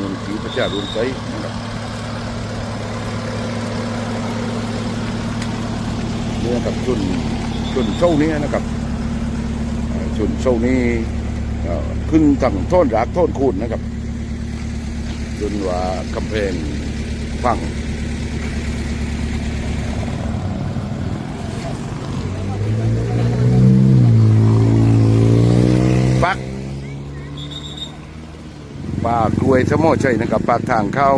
มูลที่ประชาร่วมใจนะครับเนี่ยกับชุนชุนโซ่นี้นะครับชุนโซ่นี้เอ่อขึ้นทางท่อนรากท่อนคูนนะครับจนว่ากำแพงฟัง ป่ากล้วยทะโมอชัยนะครับปากทางเข้า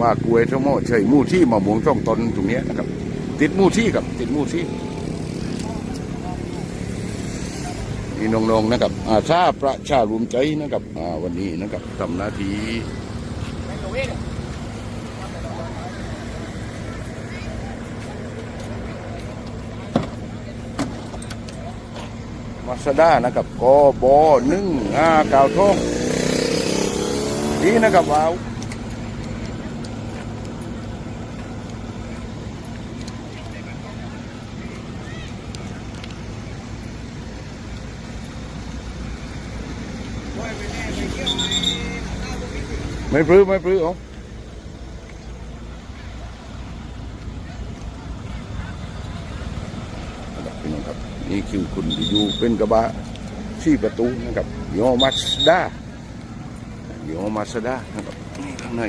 ป่ากล้วยทะโมอชัยมู่ที่มะม่วงช่องตนตรงนี้นะครับ ติดมู่ที่กับติดมู่ที่นี่น้องๆนะครับอาชาประชารวมใจนะครับอ่าวันนี้นะครับทำหน้าที่มาสด้านะครับกบหนึ่งห้าเก้าทอง ดีนะครับว้าวไม่ปลื้มไม่ปลื้มเอาครับพี่น้องครับ นี่คือคุณที่อยู่เป็นกระบะที่ประตูนะครับยอมาสด้า ยอมาสด้านะครับนี่ข้างใน